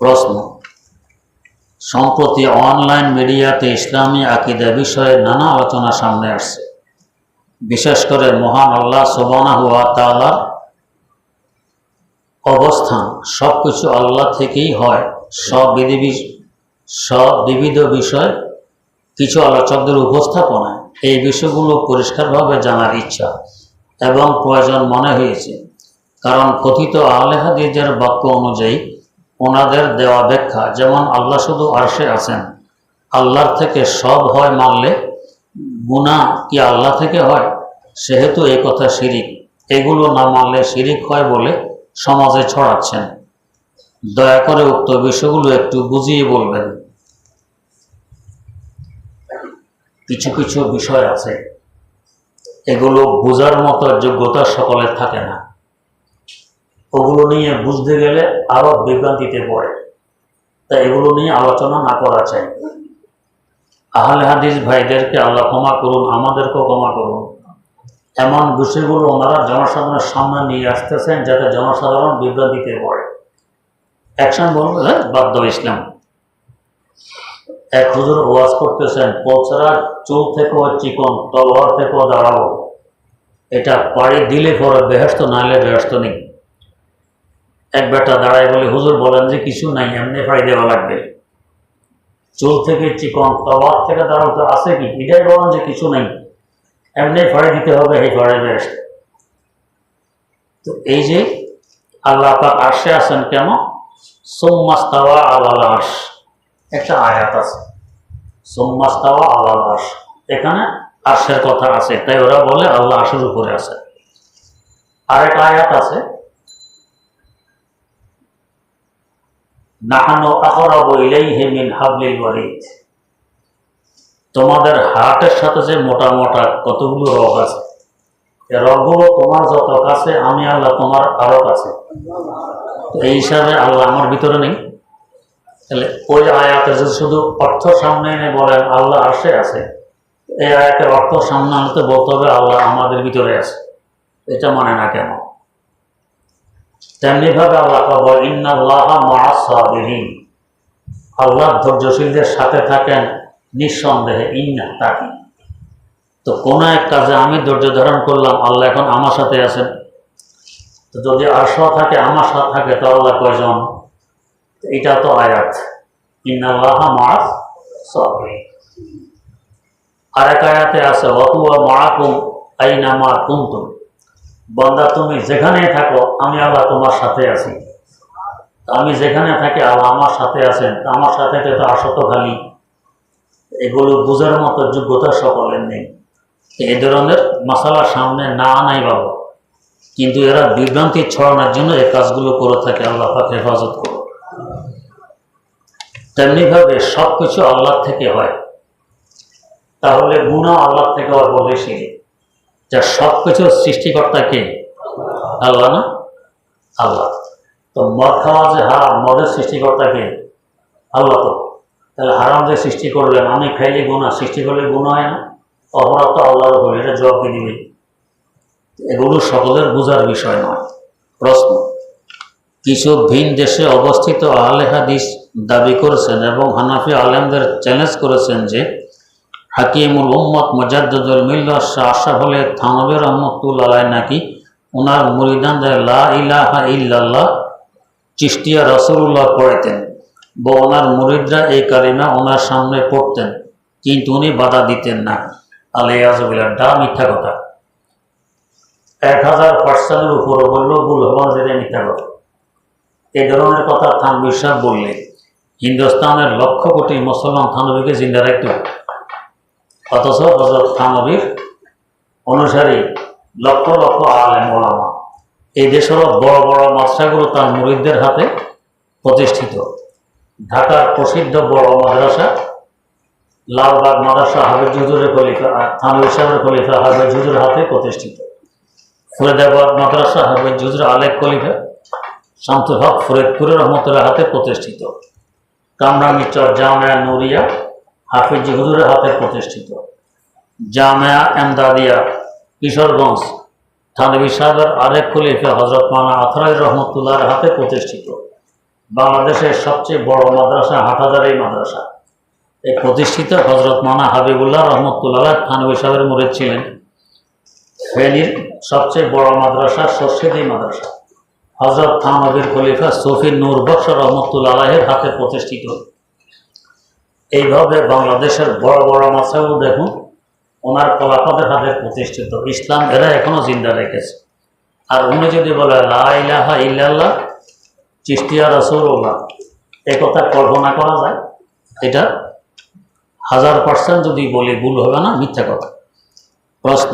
প্রশ্ন। সম্প্রতি অনলাইন মিডিয়াতে ইসলামী আকিদা বিষয়ে নানা আলোচনা সামনে আসছে। বিশেষ করে মহান আল্লাহ সোবানা হুয়া তালার অবস্থান সব কিছু আল্লাহ থেকেই হয়। সব বিধি সব বিবিধ বিষয় কিছু আলোচকদের উপস্থাপনায়। এই বিষয়গুলো পরিষ্কারভাবে জানার ইচ্ছা এবং প্রয়োজন মনে হয়েছে। কারণ কথিত আহলে হাদিজের বাক্য অনুযায়ী ওনাদের দেওয়া ব্যাখ্যা, যেমন আল্লাহ শুধু আরশে আছেন, আল্লাহর থেকে সব হয় মানলে গুণা কি আল্লাহ থেকে হয়? সেহেতু এই কথা শিরিক। এগুলো না মানলে শিরিক হয় বলে সমাজে ছড়াচ্ছেন। দয়া করে উক্ত বিষয়গুলো একটু বুঝিয়ে বলবেন। কিছু কিছু বিষয় আছে। এগুলো বোঝার মতো যোগ্যতা সকলের থাকে না। ওগুলো নিয়ে বুঝতে গেলে আরও বিভ্রান্তিতে পড়ে। তাই এগুলো নিয়ে আলোচনা না করা চাই। আহলে হাদিস ভাইদেরকে আল্লাহ ক্ষমা করুন, আমাদেরকেও ক্ষমা করুন। এমন বিষয়গুলো ওনারা জনসাধারণের সামনে নিয়ে আসতেছেন যাতে জনসাধারণ বিভ্রান্তিতে পড়ে। একসময় বলব হ্যাঁ বাদ্য ইসলাম। এক হুজুর ওয়াজ করতেছেন পৌঁছারা চুল থেকেও চিকন, তলোয়ার থেকেও দাঁড়াবো এটা পাড়ি দিলে পরে বেহস্ত নাহলে বেহস্ত নেই। এক বেটা দাঁড়ায় বলে, হুজুর বলেন যে কিছু নাই, এমনি ফাড়ি দেওয়া লাগবে। চুল থেকে চিকন তলোয়ার থেকে দাঁড়ানো তো, আছে কি? এটাই বলেন যে কিছু নাই, এমনি ফাড়ি দিতে হবে, এই ফাড়ে বেহস্ত তো এই যে আল্লাহ পাক আশে আছেন কেন? সোম্মাস্তাওয়া আল্লাহ আশ একটা আয়াত আছে সোম্মাস্তাওয়া আল্লাহ আশ এখানে আর্শের কথা আছে, তাই ওরা বলে আল্লাহ আশের উপরে আছে। আরেক আয়াত আছে তোমাদের হার্টের সাথে যে মোটা মোটা কতগুলো রোগ আছে রোগগুলো তোমার যত কাছে, আমি আল্লাহ তোমার আরও কাছে। এই হিসাবে আল্লাহ আমার ভিতরে নেই। তাহলে ওই আয়াতে যদি শুধু অর্থ সামনে এনে বলেন, আল্লাহ আসে আছে, এই আয়াতের অর্থ সামনে আনতে বলতে হবে, আল্লাহ আমাদের ভিতরে আছে। এটা মানে না কেন? তেমনি ভাবে আল্লাহ পাবো আল্লাহ ধৈর্যশীলদের সাথে থাকেন, নিঃসন্দেহে ইন্না তাকে। তো কোনো এক কাজে আমি ধৈর্য ধারণ করলাম, আল্লাহ এখন আমার সাথে আছেন। তো যদি আশা থাকে, আমার সাথে থাকে, তো আল্লাহ কয়জন? এটা তো আয়াত। ইন্নাল্লাহ মাস সাবিহীন আরেক আয়াতে আছে অতুয়া মাকুম আইনামা কুন্তুম। বন্দা, তুমি যেখানে থাকো, আমি আল্লাহ তোমার সাথে আছি। আমি যেখানে থাকি, আল্লাহ আমার সাথে আছেন। আমার সাথে তো আসত খালি এগুলো বোঝার মতো যোগ্যতা সকলের নেই। এই ধরনের মশালা সামনে না আনাই বাবা কিন্তু এরা বিভ্রান্তি ছড়ানোর জন্য এই কাজগুলো করে থাকে, আল্লাহ পাক হেফাজত করো তেমনিভাবে সব কিছু আল্লাহ থেকে হয়। তাহলে গুণা আল্লাহ থেকে আর বলে শিখে। যা সব কিছুর সৃষ্টিকর্তা কে আল্লাহ না? আল্লাহ। তো মদ খাওয়া যে হারাম, মদের সৃষ্টিকর্তা কে আল্লাহ তো। তাহলে হারাম যে সৃষ্টি করলেন, আমি খাইলে গুণা সৃষ্টি করলে গুণা হয় না? অপরাধ তো আল্লাহর বলে এটা দিয়ে দিবে? এগুলো সকলের বোঝার বিষয় নয়। প্রশ্ন, কিছু ভিন দেশে অবস্থিত আহলে হাদিস দাবি করেছেন এবং হানাফি আলেমদের চ্যালেঞ্জ করেছেন যে হাকিমুল উম্মত মজাদ্দুল মিল্লা শাহ আশরাফ আলী থানবী রহমতুল আলাই নাকি? ওনার মুরিদানদের লা ইলাহা ইল্লাল্লাহ চিস্তিয়া রসুল্লাহ পড়েতেন বা ওনার মুরিদরা এই কারিমা ওনার সামনে পড়তেন, কিন্তু উনি বাধা দিতেন না। আলিয়াজবিল্লা ডা মিথ্যা কথা। এক হাজার পার্সেন্টের উপরে বললেও ভুল হবার যেটা মিথ্যা কথা। এই ধরনের কথা থানবী সাহেব বললে হিন্দুস্তানের লক্ষ কোটি মুসলমান থানবীকে জিন্দা রাখত অথচ হজরত থানবীর অনুসারী লক্ষ লক্ষ আলেম ওলামা। এই দেশের বড় বড় মাদ্রাসাগুলো তার মুরিদদের হাতে প্রতিষ্ঠিত। ঢাকার প্রসিদ্ধ বড় মাদ্রাসা, লালবাগ মাদ্রাসা হাবিজ হুজুরের খলিফা থানবী সাহেবের খলিফা হাবিজ হুজুরের হাতে প্রতিষ্ঠিত। ফরিদাবাদ মাদ্রাসা হাবিজ হুজুর আলেক খলিফা, শামসুল হক ফরিদপুরের রহমতুল্লাহ হাতে প্রতিষ্ঠিত। কামরাঙ্গিচর জামায়া নুরিয়া হাফিজ হুজুরের হাতে প্রতিষ্ঠিত। জামিয়া এমদাদিয়া কিশোরগঞ্জ, থানবী সাহেবের আরেক খলিফা হজরত মানা আথরাই রহমতুল্লাহর হাতে প্রতিষ্ঠিত। বাংলাদেশের সবচেয়ে বড় মাদ্রাসা হাটহাজারি মাদ্রাসা। এই প্রতিষ্ঠিত হজরত মানা হাবিবুল্লাহ রহমতুল্লাহ থানবী সাহেবের মুরিদ ছিলেন। ফেনীর সবচেয়ে বড় মাদ্রাসা সর্ষেদি মাদ্রাসা। হজরত থানবীর খলিফা সফি নূর বক্স রহমতুল্লাহ আলাহের হাতে প্রতিষ্ঠিত। এইভাবে বাংলাদেশের বড় বড় মাসাও দেখুন, ওনার কলাপাদের হাতে প্রতিষ্ঠিত। ইসলাম এরা এখনও জিন্দা রেখেছে। আর উনি যদি বলে, লা ইলাহা ইল্লাল্লাহ, চিস্তিয়া রসৌল্লাহ এ কথা কল্পনা করা যায়? এটা হাজার পার্সেন্ট যদি বলি, ভুল হবে না? মিথ্যা কথা। প্রশ্ন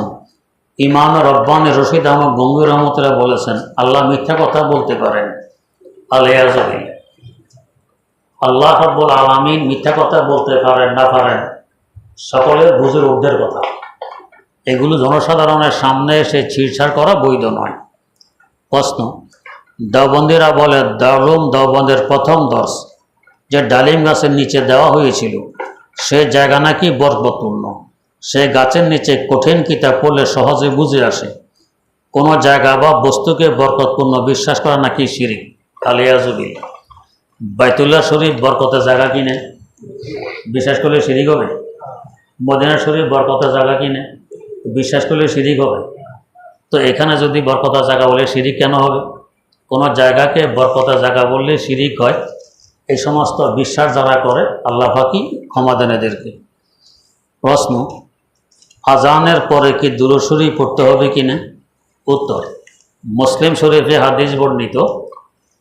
ইমাম রব্বান রশিদ আহমদ গঙ্গুর রহমতরা বলেছেন, আল্লাহ মিথ্যা কথা বলতে পারেন আলিয়াজবিল আল্লাহ রব্বুল আলমিন মিথ্যা কথা বলতে পারেন না পারেন, সকলের বুঝুর উর্ধের কথা। এগুলো জনসাধারণের সামনে এসে ছিড়ছাড় করা বৈধ নয়। প্রশ্ন, দেওবন্দিরা বলে দারুম দেওবন্দের প্রথম দশ, যে ডালিম গাছের নিচে দেওয়া হয়েছিল, সে জায়গা নাকি বরকতপূর্ণ। সে গাছের নিচে কঠিন কিতাব পড়লে সহজে বুঝে আসে, কোনো জায়গা বা বস্তুকে বরকতপূর্ণ বিশ্বাস করা নাকি শিরিক। আলিয়াজুবিল বাইতুল্লাহ শরীফ বরকতের জায়গা কিনে বিশ্বাস করলে শিরিক হবে। মদিনা শরীফ বরকতের জায়গা কিনে বিশ্বাস করলে শিরিক হবে। তো এখানে যদি বরকতার জায়গা বলে শিরিক কেন হবে? কোনো জায়গাকে বরকতার জায়গা বললে শিরিক হয়, এই সমস্ত বিশ্বাস যারা করে, আল্লাহ পাকি ক্ষমা দেন এদেরকে। প্রশ্ন, আজানের পরে কি দুরুশরী পড়তে হবে কি না? উত্তর, মুসলিম শরীফে হাদিস বর্ণিত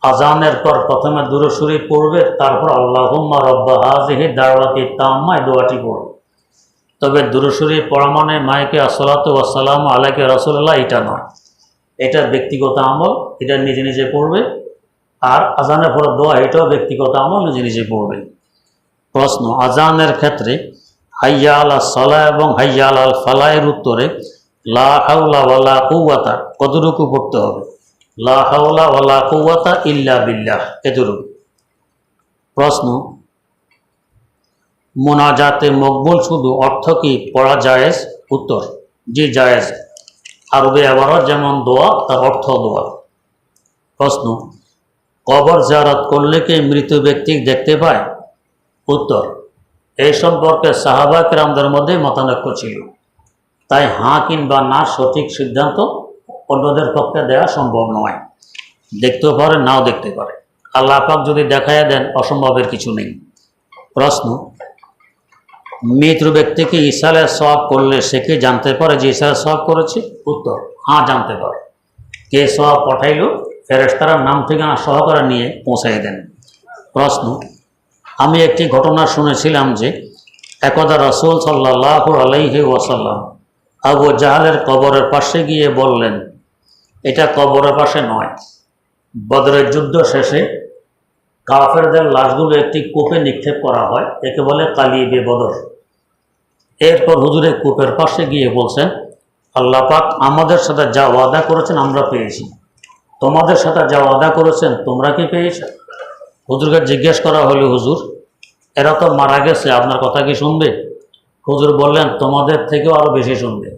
আজানের পর প্রথমে দুরুশরী পড়বে, তারপর আল্লাহুম্মা রব্বা হাজিহি দাওয়াতি তাম্মা এই দোয়াটি পড়বে। তবে দুরুশরী পড়া মানে মাইকে আসলাত ওয়াসালাম আলাইকে রসুল্লাহ এটা নয়। এটা ব্যক্তিগত আমল, এটা নিজে নিজে পড়বে। আর আজানের পর দোয়া, এটাও ব্যক্তিগত আমল, নিজে নিজে পড়বে। প্রশ্ন, আজানের ক্ষেত্রে হাইয়া আলা সলা এবং হাইয়া আল ফালায়ের উত্তরে লা হাউলা কৌয়াতা কতটুকু পড়তে হবে? লা কৌয়াতা ইল্লা বিল্লাহ। প্রশ্ন, মোনাজাতে মকবুল শুধু অর্থ কি? পড়া জায়েজ? উত্তর, জি, জায়েজ। আরবে আবারও যেমন দোয়া, তার অর্থ দোয়া। প্রশ্ন, কবর জারাত করলে কি মৃত ব্যক্তি দেখতে পায়? উত্তর, এই সম্পর্কে সাহাবাক রামদের মধ্যে মতানৈক্য ছিল। তাই হাঁ কিংবা না সঠিক সিদ্ধান্ত অন্যদের পক্ষে দেওয়া সম্ভব নয়। দেখতেও পারে, নাও দেখতে পারে। আল্লাহ পাক যদি দেখাইয়া দেন, অসম্ভবের কিছু নেই। প্রশ্ন, মৃত ব্যক্তিকে ইসালে সব করলে সে কি জানতে পারে যে ইসালে সব করেছে? উত্তর হ্যাঁ জানতে পারে। কে সব পাঠাইল? ফেরেস্তারা নাম ঠিকানা সহকারে নিয়ে পৌঁছাই দেন। প্রশ্ন, আমি একটি ঘটনা শুনেছিলাম যে একদা রসুল সাল্লাহ আলাইহি ওয়াসাল্লাম আবু জাহালের কবরের পাশে গিয়ে বললেন এটা কবরের পাশে নয়। বদরের যুদ্ধ শেষে কাফেরদের লাশগুলো একটি কূপে নিক্ষেপ করা হয়, একে বলে কালিয়ে বদর। এরপর হুজুরে কূপের পাশে গিয়ে বলছেন, আল্লাহ পাক আমাদের সাথে যা ওয়াদা করেছেন আমরা পেয়েছি। তোমাদের সাথে যা ওয়াদা করেছেন তোমরা কি পেয়েছ? হুজুরকে জিজ্ঞেস করা হলো, হুজুর, এরা তো মারা গেছে, আপনার কথা কি শুনবে? হুজুর বললেন, তোমাদের থেকেও আরও বেশি শুনবে।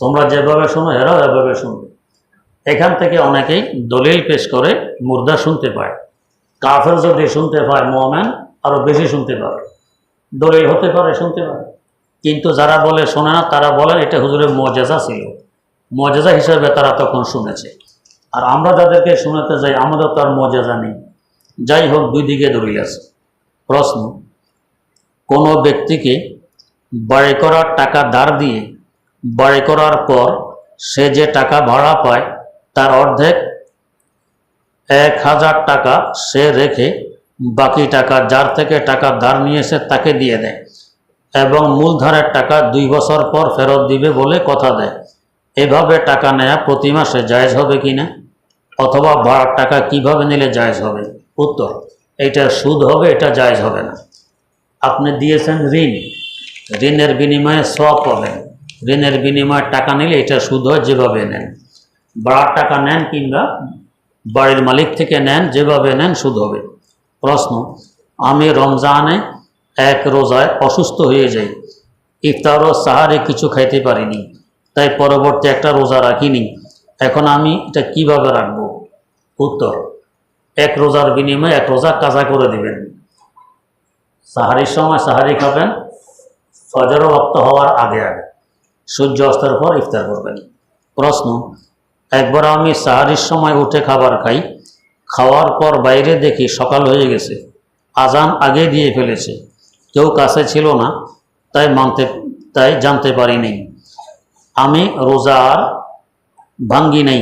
তোমরা যেভাবে শোনো, এরাও এভাবে শুনবে। এখান থেকে অনেকেই দলিল পেশ করে মুর্দা শুনতে পায়। কাফের যদি শুনতে পায়, মোমেন আরও বেশি শুনতে পারে দলিল হতে পারে, শুনতে পারে কিন্তু যারা বলে শোনে না, তারা বলেন এটা হুজুরের মজেজা ছিল। মজেজা হিসাবে তারা তখন শুনেছে। আর আমরা যাদেরকে শোনাতে যাই, আমাদের তো আর মজেজা নেই। যাই হোক, দুই দিকে দলিল আছে। প্রশ্ন, কোনো ব্যক্তিকে বাড়ি করার টাকা ধার দিয়ে বাড়ি করার পর সে যে টাকা ভাড়া পায় তার অর্ধেক এক হাজার টাকা সে রেখে বাকি টাকা যার থেকে টাকা ধার নিয়েছে তাকে দিয়ে দেয় এবং মূলধারের টাকা দুই বছর পর ফেরত দিবে বলে কথা দেয়। এভাবে টাকা নেয়া প্রতি মাসে জায়জ হবে কি না? অথবা ভাড়ার টাকা কীভাবে নিলে জায়জ হবে? উত্তর, এটা সুদ হবে, এটা জায়জ হবে না। আপনি দিয়েছেন ঋণ। ঋণের বিনিময়ে সব পাবেন। ঋণের বিনিময়ে টাকা নিলে এটা সুদ হয় যেভাবে নেন। ভাড়ার টাকা নেন কিংবা বাড়ির মালিক থেকে নেন, যেভাবে নেন সুদ হবে। প্রশ্ন, আমি রমজানে এক রোজায় অসুস্থ হয়ে যাই, ইফতার ও সাহারে কিছু খাইতে পারিনি, তাই পরবর্তী একটা রোজা রাখিনি। এখন আমি এটা কীভাবে রাখব? উত্তর, এক রোজার বিনিময়ে এক রোজা কাজা করে দিবেন। সাহারির সময় সাহারি খাবেন ফজর রক্ত হওয়ার আগে আগে। সূর্য অস্তের পর ইফতার করবেন। প্রশ্ন একবার আমি সাহারির সময় উঠে খাবার খাই, খাওয়ার পর বাইরে দেখি সকাল হয়ে গেছে, আজান আগে দিয়ে ফেলেছে, কেউ কাছে ছিল না, তাই মানতে, তাই জানতে পারিনি। আমি রোজা আর ভাঙ্গি নেই,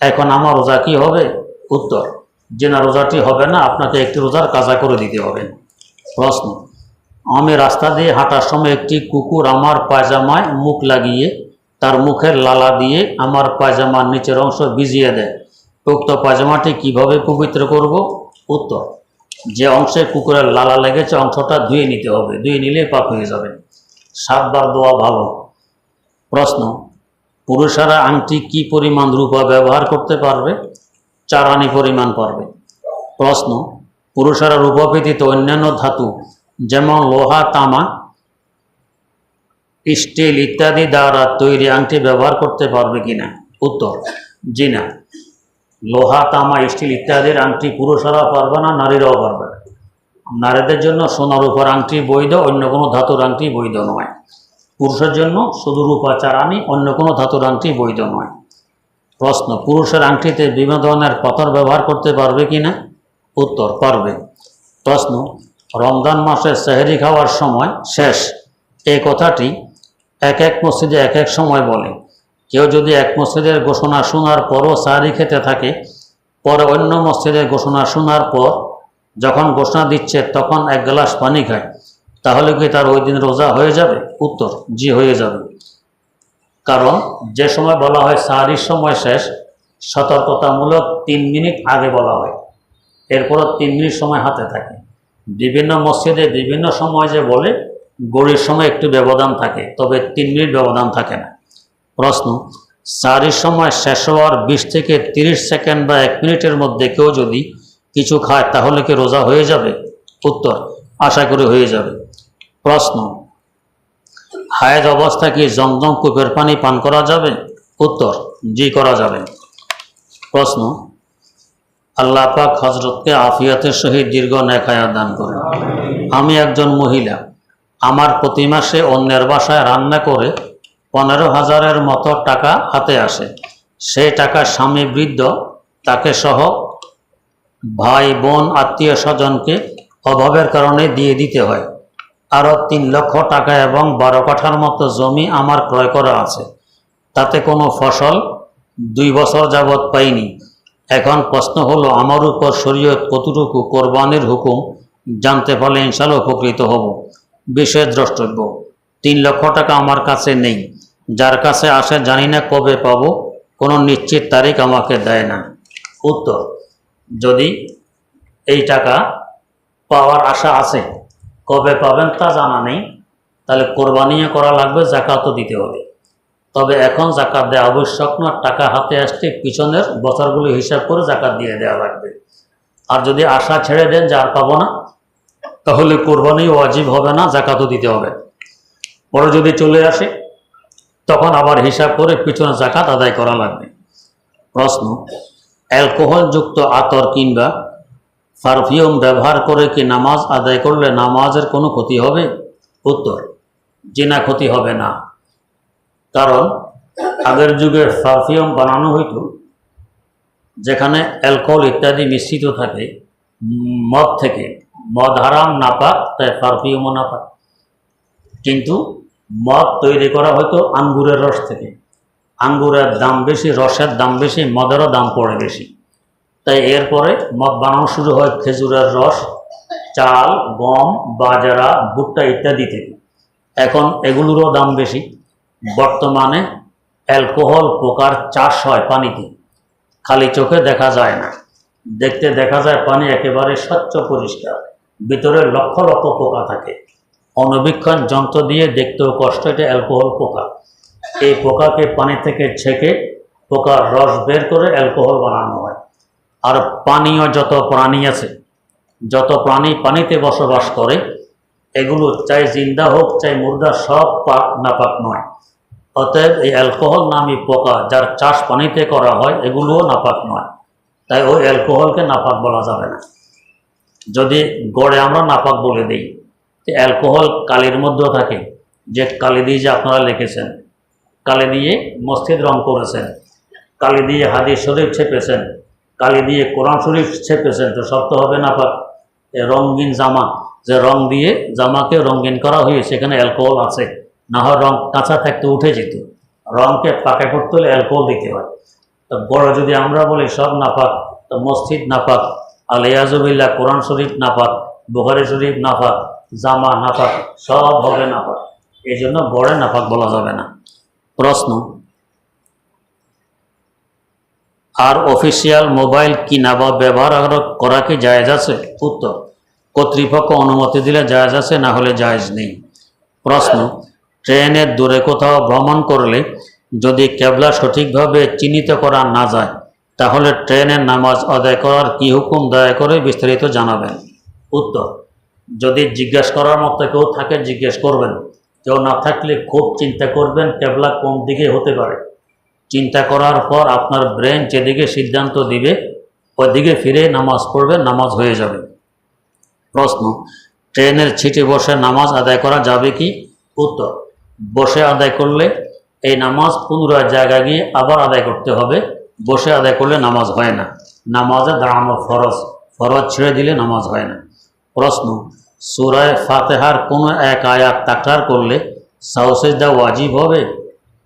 এখন আমার রোজা কি হবে? উত্তর, যে না রোজাটি হবে না, আপনাকে একটি রোজার কাজা করে দিতে হবে। প্রশ্ন, আমি রাস্তা দিয়ে হাঁটার সময় একটি কুকুর আমার পায়জামায় মুখ লাগিয়ে তার মুখের লালা দিয়ে আমার পায়জামার নিচের অংশ ভিজিয়ে দেয়। উক্ত পায়জামাটি কীভাবে পবিত্র করব? উত্তর, যে অংশে কুকুরের লালা লেগেছে অংশটা ধুয়ে নিতে হবে। ধুয়ে নিলে পাক হয়ে যাবে। সাতবার দোয়া ভালো। প্রশ্ন, পুরুষেরা আংটি কি পরিমাণ রূপা ব্যবহার করতে পারবে? চার আনি পরিমাণ পারবে। প্রশ্ন, পুরুষেরা রূপা ব্যতীত অন্যান্য ধাতু, যেমন লোহা, তামা স্টিল ইত্যাদি দ্বারা তৈরি আংটি ব্যবহার করতে পারবে কিনা? উত্তর, জি না। লোহা, তামা, স্টিল ইত্যাদির আংটি পুরুষেরা পারবে না, নারীরাও পারবে না। নারীদের জন্য সোনার উপর আংটি বৈধ, অন্য কোনো ধাতুর আংটি বৈধ নয়। পুরুষের জন্য শুধু রূপা চারানি অন্য কোনো ধাতুর আংটি বৈধ নয়। প্রশ্ন, পুরুষের আংটিতে বিভিন্ন ধরনের পাথর ব্যবহার করতে পারবে কি না উত্তর, পারবে। প্রশ্ন, রমজান মাসে সেহরি খাওয়ার সময় শেষ। এই কথাটি এক এক মসজিদে এক এক সময় বলে। কেউ যদি এক মসজিদের ঘোষণা শোনার পরও সাহারি খেতে থাকে, পরে অন্য মসজিদের ঘোষণা শোনার পর যখন ঘোষণা দিচ্ছে, তখন এক গ্লাস পানি খায়। তাহলে কি তার ওই দিন রোজা হয়ে যাবে? উত্তর, জি, হয়ে যাবে। কারণ যে সময় বলা হয় সাহারির সময় শেষ, সতর্কতামূলক তিন মিনিট আগে বলা হয়। এরপরও তিন মিনিট সময় হাতে থাকে। বিভিন্ন মসজিদে বিভিন্ন সময় যে বলে গড়ির সময় একটু ব্যবধান থাকে, তবে তিন মিনিট ব্যবধান থাকে না। প্রশ্ন সাহারির সময় শেষ হওয়ার বিশ থেকে তিরিশ সেকেন্ড বা এক মিনিটের মধ্যে কেউ যদি কিছু খায়, তাহলে কি রোজা হয়ে যাবে? উত্তর, আশা করি হয়ে যাবে। প্রশ্ন, হায়েজ অবস্থা কি জমজম কূপের পানি পান করা যাবে? উত্তর, জি, করা যাবে। প্রশ্ন, আল্লাহ পাক হজরতকে আফিয়াতের সহিত দীর্ঘ নেখায়া দান করেন। আমি একজন মহিলা। আমার প্রতি মাসে অন্যের বাসায় রান্না করে পনেরো হাজারের মতো টাকা হাতে আসে। সেই টাকা স্বামী বৃদ্ধ তাকে সহ ভাই, বোন, আত্মীয় স্বজনকে অভাবের কারণে দিয়ে দিতে হয়। আরও তিন লক্ষ টাকা এবং বারো কাঠার মতো জমি আমার ক্রয় করা আছে। তাতে কোনো ফসল দুই বছর যাবৎ পাইনি। এখন প্রশ্ন হলো, আমার উপর শরীয়ত কতটুকু কোরবানির হুকুম জানতে পারলে ইনশাল্লাহ উপকৃত হব। বিশেষ দ্রষ্টব্য তিন লক্ষ টাকা আমার কাছে নেই। যার কাছে আসে জানি না কবে পাব, কোনো নিশ্চিত তারিখ আমাকে দেয় না। উত্তর, যদি এই টাকা পাওয়ার আশা আছে, কবে পাবেন তা জানা নেই। তাহলে কোরবানিও করা লাগবে জাকাতও দিতে হবে। তবে এখন জাকাত দেওয়া আবশ্যক না, টাকা হাতে আসতে পিছনের বছরগুলো হিসাব করে জাকাত দিয়ে দেওয়া লাগবে। আর যদি আশা ছেড়ে দেন যে আর পাবো না তাহলে কোরবানি ওয়াজিব হবে না জাকাতও দিতে হবে। পরে যদি চলে আসে, তখন আবার হিসাব করে পিছনে জাকাত আদায় করা লাগবে। প্রশ্ন, অ্যালকোহলযুক্ত আতর কিংবা পারফিউম ব্যবহার করে কি নামাজ আদায় করলে নামাজের কোনো ক্ষতি হবে? উত্তর যে না ক্ষতি হবে না। কারণ, আগের যুগে পারফিউম বানানো হইত, যেখানে অ্যালকোহল ইত্যাদি মিশ্রিত থাকে, মদ থেকে। মদ হারাম, নাপাক, তাই পারফিউমও নাপাক কিন্তু মদ তৈরি করা হয়তো আঙ্গুরের রস থেকে। আঙ্গুরের দাম বেশি, রসের দাম বেশি, মদেরও দাম পড়ে বেশি। তাই এরপরে মদ বানানো শুরু হয় খেজুরের রস, চাল, গম, বাজরা, ভুট্টা ইত্যাদি থেকে। এখন এগুলোরও দাম বেশি। বর্তমানে অ্যালকোহল পোকার চাষ হয় পানিতে। খালি চোখে দেখা যায় না। দেখতে দেখা যায় পানি একেবারে স্বচ্ছ পরিষ্কার। ভিতরে লক্ষ লক্ষ পোকা থাকে। অনবীক্ষণ যন্ত্র দিয়ে দেখতেও কষ্ট, এটা অ্যালকোহল পোকা। এই পোকাকে পানি থেকে ছেঁকে পোকার রস বের করে অ্যালকোহল বানানো হয়। আর পানীয় যত প্রাণী আছে, যত প্রাণী পানিতে বসবাস করে, এগুলো চাই জিন্দা হোক, চাই মুর্দা, সব পাক নাপাক নয়। অতএব এই অ্যালকোহল নামী পোকা যার চাষ পানিতে করা হয়, এগুলোও নাপাক নয়। তাই ওই অ্যালকোহলকে নাপাক বলা যাবে না। যদি গড়ে আমরা নাপাক বলে দিই, তো অ্যালকোহল কালির মধ্যেও থাকে। যে কালি দিয়ে যে আপনারা লিখেছেন, কালি দিয়ে মসজিদ রং করেছেন, কালি দিয়ে হাদিস শরীফ ছেপেছেন, কালি দিয়ে কোরআন শরীফ ছেপেছেন, তো সব তো হবে নাপাক। এ রঙিন জামা, যে রং দিয়ে জামাকে রঙিন করা হয়ে সেখানে অ্যালকোহল আছে, না হয় রং কাঁচা থাকতে উঠে যেত। রংকে পাকা করতে হলে অ্যালকোহল দিতে হয়। তো বড় যদি আমরা বলি সব নাপাক, তো মসজিদ নাপাক আলিয়াজবিল্লা কোরআন শরীফ নাপাক বুখারি শরীফ নাপাক জামা নাপাক সব হবে নাপাক এই জন্য গড়ে নাপাক বলা যাবে না। প্রশ্ন, আর অফিসিয়াল মোবাইল কিনা বা ব্যবহার করা কি জায়েজ আছে? উত্তর, কর্তৃপক্ষ অনুমতি দিলে জায়েজ আছে, না হলে জায়েজ নেই। প্রশ্ন, ট্রেনের দূরে কোথাও ভ্রমণ করলে যদি কেবলা সঠিকভাবে চিহ্নিত করা না যায় তাহলে ট্রেনের নামাজ আদায় করার কি হুকুম দয়া করে বিস্তারিত জানাবেন। উত্তর, যদি জিজ্ঞেস করার মতো কেউ থাকে, জিজ্ঞেস করবেন। কেউ না থাকলে খুব চিন্তা করবেন কেবলা কোন দিকে হতে পারে। চিন্তা করার পর আপনার ব্রেন যেদিকে সিদ্ধান্ত দিবে, ওইদিকে ফিরে নামাজ পড়বে, নামাজ হয়ে যাবে। প্রশ্ন, ট্রেনের ছিটে বসে নামাজ আদায় করা যাবে কি? উত্তর, বসে আদায় করলে এই নামাজ পুনরায় জায়গায় গিয়ে আবার আদায় করতে হবে। বসে আদায় করলে নামাজ হয় না। নামাজে দাঁড়ানো ফরজ। ফরজ ছেড়ে দিলে নামাজ হয় না। প্রশ্ন, সুরায় ফাতেহার কোনো এক আয়াত তাকরার করলে সাউসেজদা ওয়াজিব হবে?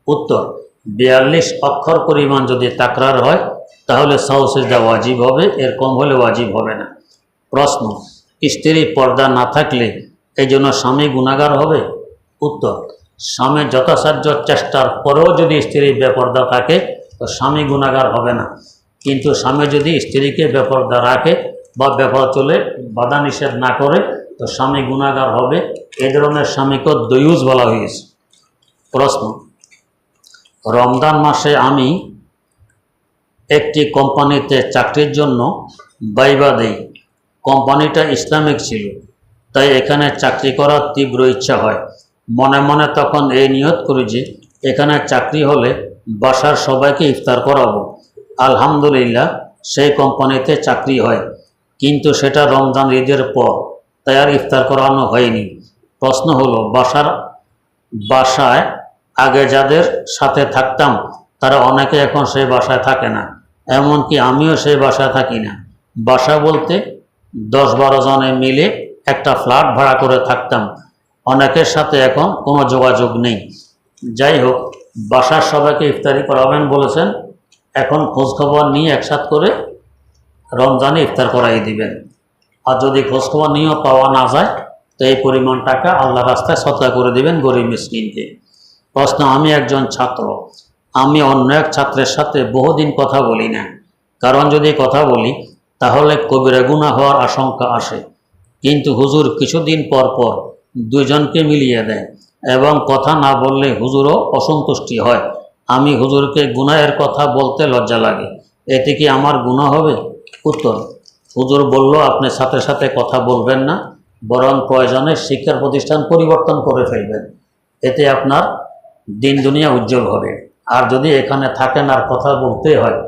উত্তর, বিয়াল্লিশ অক্ষর পরিমাণ যদি তাকরার হয়, তাহলে সাউসেজদা ওয়াজিব হবে, এর কম হলে ওয়াজিব হবে না। প্রশ্ন, স্ত্রী পর্দা না থাকলে এই জন্য স্বামী গুণাগার হবে? উত্তর স্বামীর যথাসাধ্য চেষ্টার পরেও যদি স্ত্রী বেপর্দা থাকে তো স্বামী গুণাগার হবে না। কিন্তু স্বামী যদি স্ত্রীকে বেপর্দা রাখে বা বেপর চলে বাধা নিষেধ না করে, তো স্বামী গুণাগার হবে। এ ধরনের স্বামীকে দয়ুজ বলা হয়েছে। প্রশ্ন, রমজান মাসে আমি একটি কোম্পানিতে চাকরির জন্য বাইবা দেই। কোম্পানিটা ইসলামিক ছিল, তাই এখানে চাকরি করার তীব্র ইচ্ছা হয়। মনে মনে তখন এই নিয়ত করি যে, এখানে চাকরি হলে বাসার সবাইকে ইফতার করাবো। আলহামদুলিল্লাহ, সেই কোম্পানিতে চাকরি হয়। কিন্তু সেটা রমজান ঈদের পর, তাই আর ইফতার করানো হয়নি। প্রশ্ন হলো, বাসার, বাসায় আগে যাদের সাথে থাকতাম, তারা অনেকে এখন সেই বাসায় থাকে না। এমনকি আমিও সেই বাসায় থাকি না। বাসা বলতে দশ বারো জনে মিলে একটা ফ্ল্যাট ভাড়া করে থাকতাম। অনেকের সাথে এখন কোনো যোগাযোগ নেই। যাই হোক বাসার সবাইকে ইফতারি করাবেন বলেছেন। এখন খোঁজখবর নিয়ে একসাথ করে রমজানে ইফতার করাই দিবেন। আর যদি খোঁজখবর নিয়েও পাওয়া না যায়, তো এই পরিমাণ টাকা আল্লাহ রাস্তায় সতলা করে দিবেন গরিব মিসকিনকে। প্রশ্ন, আমি একজন ছাত্র, আমি অন্য এক ছাত্রের সাথে বহুদিন কথা বলি না। কারণ যদি কথা বলি, তাহলে কবিরা গুণা হওয়ার আশঙ্কা আসে। কিন্তু হুজুর কিছুদিন পর পর দুইজনকে মিলিয়ে দেয়। এবং কথা না বললে হুজুরও অসন্তুষ্টি হয়। আমি হুজুরকে গুনাহের কথা বলতে লজ্জা লাগে। এতে কি আমার গুণা হবে? উত্তর, হুজুর বলল, আপনি সাথে সাথে কথা বলবেন না, বরং প্রয়োজনে শিক্ষার প্রতিষ্ঠান পরিবর্তন করে ফেলবেন। এতে আপনার দিন দুনিয়া উজ্জ্বল হবে। আর যদি এখানে থাকেন আর কথা বলতে হয়,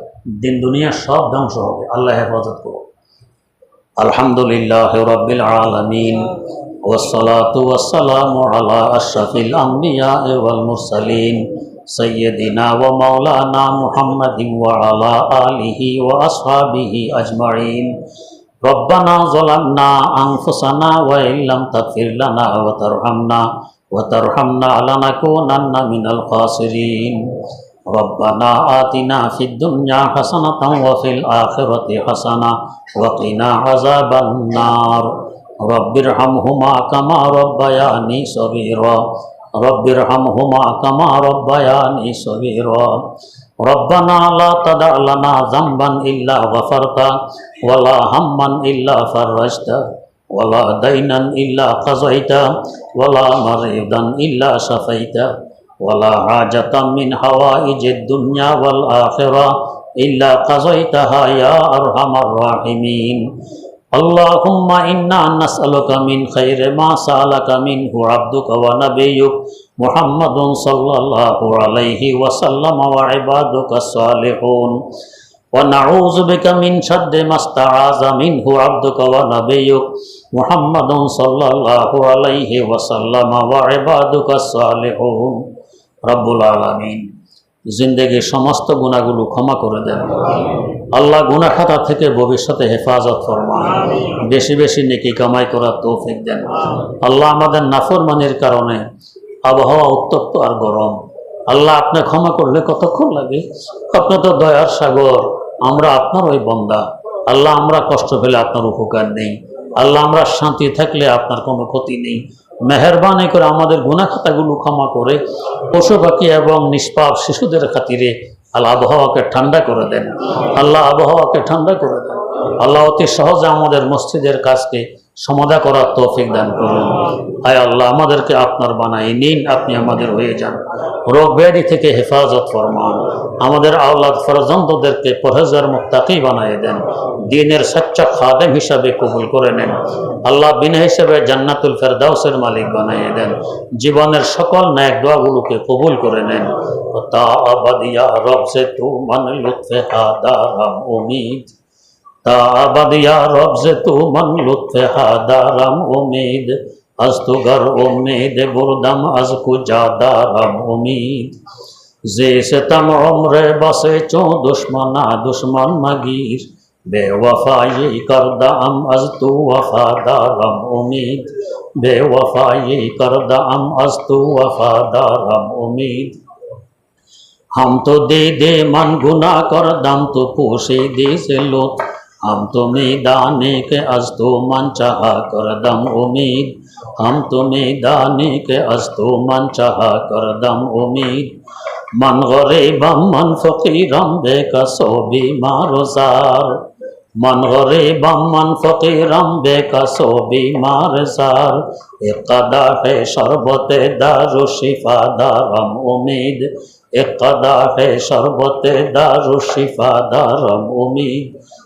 দিন দুনিয়া সব ধ্বংস হবে। আল্লাহ হেফাজত করো আলহামদুলিল্লাহ রবিল আলমিন। والصلاة والسلام على أشرف الأنبياء والمرسلين سيدنا ومولانا محمد وعلى آله وأصحابه أجمعين. ربنا ظلمنا أنفسنا وإن لم تغفر لنا وترحمنا وترحمنا لنكونن من الخاسرين. ربنا آتنا في الدنيا حسنة وفي الآخرة حسنة وقنا عذاب النار. رب ارحمهما كما ربياني صغيرا. رب ارحمهما كما ربياني صغيرا. ربنا لا تدع لنا ذنبا إلا غفرته ولا هما إلا فرجته ولا دينا إلا قضيته ولا مريضا إلا شفيته ولا حاجة من حوائج الدنيا والآخرة إلا قضيتها يا أرحم الراحمين. اللهم إنا نسألك من خير ما سألك منه عبدك ونبيك محمد صلى الله عليه وسلم وعبادك الصالحون ونعوذ بك من شر ما استعاذ منه عبدك ونبيك محمد صلى الله عليه وسلم وعبادك الصالحون رب العالمين জিন্দগির সমস্ত গুণাগুলো ক্ষমা করে দেন। আল্লাহ খাতা থেকে ভবিষ্যতে হেফাজত ফরমান। বেশি বেশি নেকি কামাই করার তৌফিক দেন। আল্লাহ আমাদের নাফরমানির কারণে আবহাওয়া উত্তপ্ত আর গরম। আল্লাহ আপনি ক্ষমা করলে কতক্ষণ লাগে? আপনি তো দয়ার সাগর। আমরা আপনার ওই বন্দা। আল্লাহ আমরা কষ্ট পেলে আপনার উপকার নেই। আল্লাহ আমরা শান্তি থাকলে আপনার কোনো ক্ষতি নেই। মেহরবানি করে আমাদের গুনা খাতাগুলো ক্ষমা করে পশু পাখি এবং নিষ্পাপ শিশুদের খাতিরে আল্লাহ আবহাওয়াকে ঠান্ডা করে দেন। আল্লাহ আবহাওয়াকে ঠান্ডা করে দেন। আল্লাহ অতি সহজে আমাদের মসজিদের কাজকে সমাধা করার তৌফিক দান করুন। আয় আল্লাহ, আমাদেরকে আপনার বানাই নিন, আপনি আমাদের হয়ে যান। রোগ ব্যাধি থেকে হেফাজত ফরমান। আমাদের আওলাদ ফরজন্দদেরকে পরহেজার মুক্তাকি বানিয়ে দেন। দিনের সচ্চা খাদেম হিসাবে কবুল করে নেন। আল্লাহ বিনা হিসেবে জান্নাতুল ফেরদাউসের মালিক বানিয়ে দেন। জীবনের সকল ন্যাক দোয়াগুলোকে কবুল করে নেন। তা আবাদিয়া রব সে তু মান লুৎফে হাদারাম উমিদ ताबद मन लुत्फ हादारम उम्मीद अस तो घर उम्मीद बुरदम अस कुजा दारम उम्मीद जे सितम उम्र बसे दुश्मना दुश्मन मगीर बेवफाई करदा अम अज तू वफादारम उम्मीद बेवफाई करदा अम अज तू वफादारम उम्मीद हम तो दे दे मन गुना कर दम तो पोषे दे से लोट हम तो मैदाने के अज तो मन चाहा कर दम उम्मीद हम तो मैदाने के अज तो मन चाहा कर दम उम्मीद मन गरीबम मन फकीरम बेकसो बीमार जार मन गरीबम मन फकीरम बेकसो बीमार जार एक कदा है शरबत दारू शिफा दारम उम्मीद एक कदा है शरबत दारू शिफा दारम उम्मीद